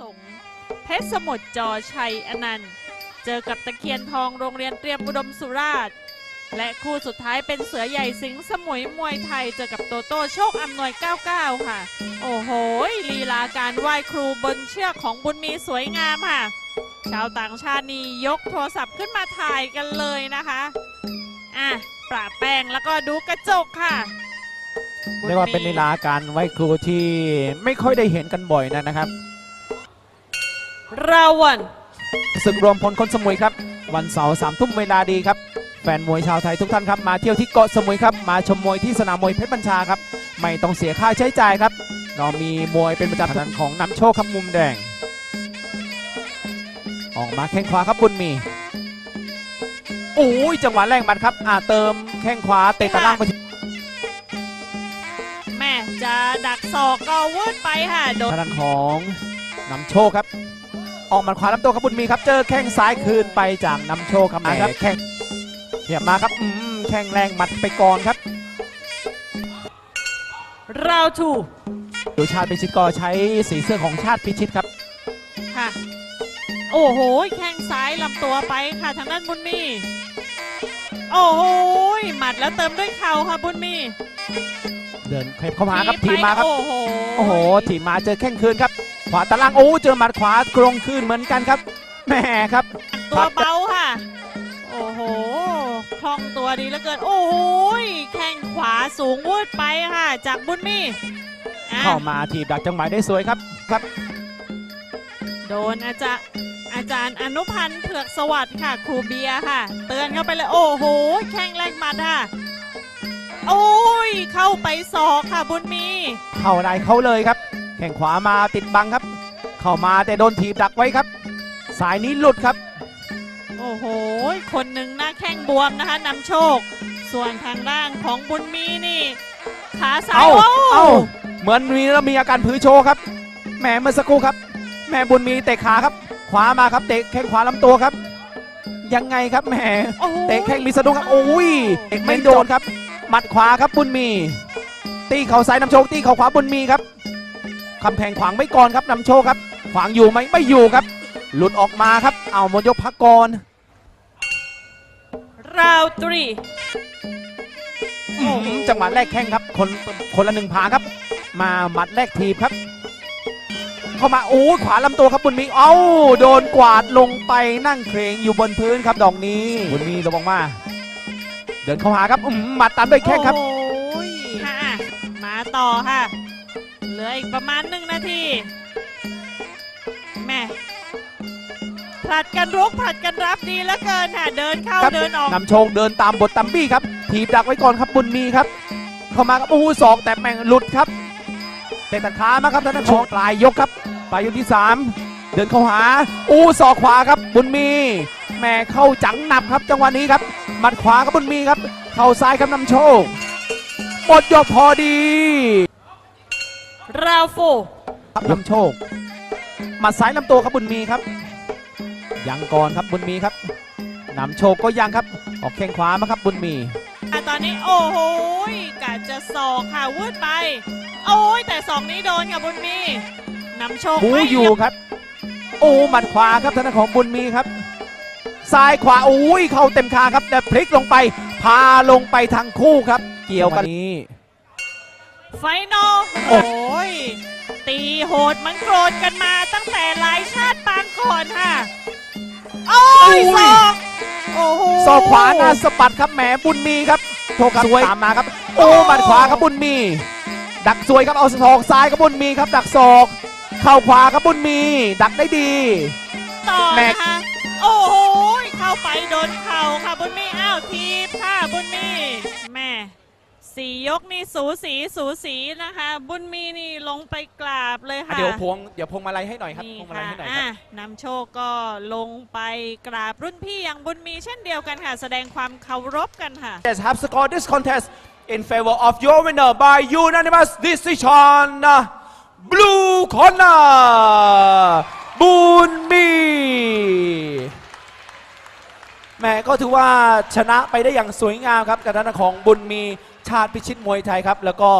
สงฆ์เพชรสมุทรจอชัยอนันต์ เจอกับตะเคียนทองโรงเรียนเตรียมอุดมสุราษฎร์และคู่สุดท้ายเป็นเสือใหญ่สิงห์สมุยมวยไทย เจอกับโตโต้โชคอำนวย 99 ค่ะ โอ้โหลีลาการไหว้ครูบนเชือกของบุญมีสวยงามค่ะ ชาวต่างชาตินี่ยกโทรศัพท์ขึ้นมาถ่ายกันเลยนะคะอะปราบแป้งแล้วก็ดูกระจกค่ะเรียกว่าเป็นลีลาการไหว้ครูที่ไม่ค่อยได้เห็นกันบ่อยนะครับ ราวันศึกรวมพลคนสมุยครับ วันเสาร์สามทุ่มเวลาดีครับ แฟนมวยชาวไทยทุกท่านครับ มาเที่ยวที่เกาะสมุยครับ มาชมมวยที่สนามมวยเพชรบัญชาครับ ไม่ต้องเสียค่าใช้จ่ายครับ เรามีมวยเป็นประจำทางของนำโชคครับมุมแดง ออกมาแข้งขวาครับบุญมีโอ้ยจังหวะแรงหมัดครับ อ่าเติมแข้งขวาเตะตะล่างไปที่แม่จะดักศอกก็วืดไปค่ะโดนทางด้านของนำโชคครับ ออกหมัดขวาลำตัวครับบุญมีครับ เจอแข้งซ้ายคืนไปจากนำโชคครับมาครับแข้งเทียบมาครับอืมแข้งแรงหมัดไปก่อนครับราวทูดูชาติพิชิตก็ใช้สีเสื้อของชาติพิชิตครับค่ะโอ้โหแข้งซ้ายลำตัวไปค่ะทางด้านบุญมีโอ้โหหมัดแล้วเติมด้วยเข่าค่ะบุญมี เดินเข็บเข้ามาครับถีทีบมไปมาครับ โอ้โหโอ้โหทีมมาเจอแข้งคืนครับ ขวาตะล่างโอ้เจอหมัดขวากรงคืนเหมือนกันครับแหม่ครับตัวเบาค่ะ โอ้โหคล่องตัวดีเหลือเกิน โอ้โหแข้งขวาสูงวืดไปค่ะ จากบุญมีอะเข้ามาทีบดักจังหวะได้สวยครับครับ โดนอาจารย์อาจารย์อนุพันธ์เผือกสวัสดิ์ค่ะ ครูเบียร์ค่ะ เตือนเข้าไปเลย โอ้โหแข้งแรงหมัดค่ะโอ้ยเข้าไปศอกค่ะบุญมี เข้าได้เข้าเลยครับ แข้งขวามาติดบังครับ เข้ามาแต่โดนถีบดักไว้ครับ สายนี้หลุดครับ โอ้โห คนหนึ่งหน้าแข้งบวมนะคะนำโชค ส่วนทางด้านของบุญมีนี่ ขาซ้ายเอ้าโอ้เอ้าเหมือนมีแล้วมีอาการผือโชว์ครับแหมเมื่อสักครู่ครับ แม่บุญมีเตะขาครับ ขวามาครับเตะแข้งขวาลำตัวครับ ยังไงครับแหมโอ้โหเตะแข้งมีสะดุ้งครับโอ้ยเตะไม่โดนครับ หมัดขวาครับบุญมี ตีเข่าซ้ายนำโชคตีเข่าขวาบุญมีครับ คำแพงขวางไม่ก่อนครับนำโชคครับ ขวางอยู่ไหมไม่อยู่ครับ หลุดออกมาครับ เอาหมดยกพักก่อน ราวตรีอืมจังหวะแรกแข้งครับ คนคนละหนึ่งผาครับ มาหมัดแรกทีบครับ เข้ามาโอ้ยขวาลำตัวครับบุญมีเอ้าโดนกวาดลงไปนั่งเครงอยู่บนพื้นครับดอกนี้ บุญมีระวังมา เดินเข้าหาครับอืมหมัดตามด้วยแข้งครับ โอ้ยค่ะ มาต่อค่ะ เหลืออีกประมาณหนึ่งนาทีแม่ผลัดกันรุกผลัดกันรับดีเหลือเกินค่ะเดินเข้าครับ เดินออกนำโชคเดินตามบทตัมบี้ครับถีบดักไว้ก่อนครับบุญมีครับ เข้ามาครับโอ้โหสองแต่แม่งหลุดครับเตะตัดขามาครับท่านผู้ชมปลายยกครับปลายยกที่สามเดินเข้าหาอู้ศอกขวาครับ บุญมีแม่เข้าจังหนับครับ จังหวะนี้ครับหมัดขวาครับบุญมีครับ เข้าซ้ายครับนำโชคหมดยกพอดี ราฟูครับนำโชคหมัดซ้ายลำตัวครับบุญมีครับ ยังก่อนครับบุญมีครับนำโชคก็ยังครับ ออกแข้งขวามาครับบุญมีอะตอนนี้โอ้โหยกะจะศอกค่ะวืดไป โอ้ยแต่ศอกนี้โดนค่ะบุญมีนำโชคบูไม่อยู่ครับ โอ้หมัดขวาครับทางด้านของบุญมีครับซ้ายขวาโอ้ยเข้าเต็มคางครับแต่พลิกลงไป พาลงไปทางคู่ครับ เกี่ยวกันนี้ ไฟนอลโอ้โอ้ย ตีโหดมันโกรธกันมาตั้งแต่หลายชาติปางก่อนค่ะ โอ้ยศอกโอ้โหศอกขวาหน้าสะบัดครับแหมบุญมีครับโทครับสวยตามมาครับ โอ้หมัดขวาครับบุญมี ดักสวยครับเอาศอกซ้ายครับบุญมีครับ ดักศอกเข่าขวาครับบุญมี ดักได้ดีต่อแม็กนะคะโอ้โหเข้าไปโดนเข่าค่ะบุญมีอ้าวทีบค่ะบุญมีแม่ สี่ยกนี่สูสีสูสีนะคะ บุญมีนี่ลงไปกราบเลยอะค่ะเดี๋ยวพวงเดี๋ยวพวงมาลัยให้หน่อยครับนี่พวงมาลัยค่ะให้หน่อยคอะรับนำโชคก็ลงไปกราบรุ่นพี่อย่างบุญมีเช่นเดียวกันค่ะ แสดงความเคารพกันค่ะ Yes, have scored this contest in favor of your winner by unanimous decision. Blue corner, บุญมีแห ม่ก็ถือว่าชนะไปได้อย่างสวยงามครับกับทางด้านของบุญมีชาติพิชิตมวยไทยครับ แล้วก็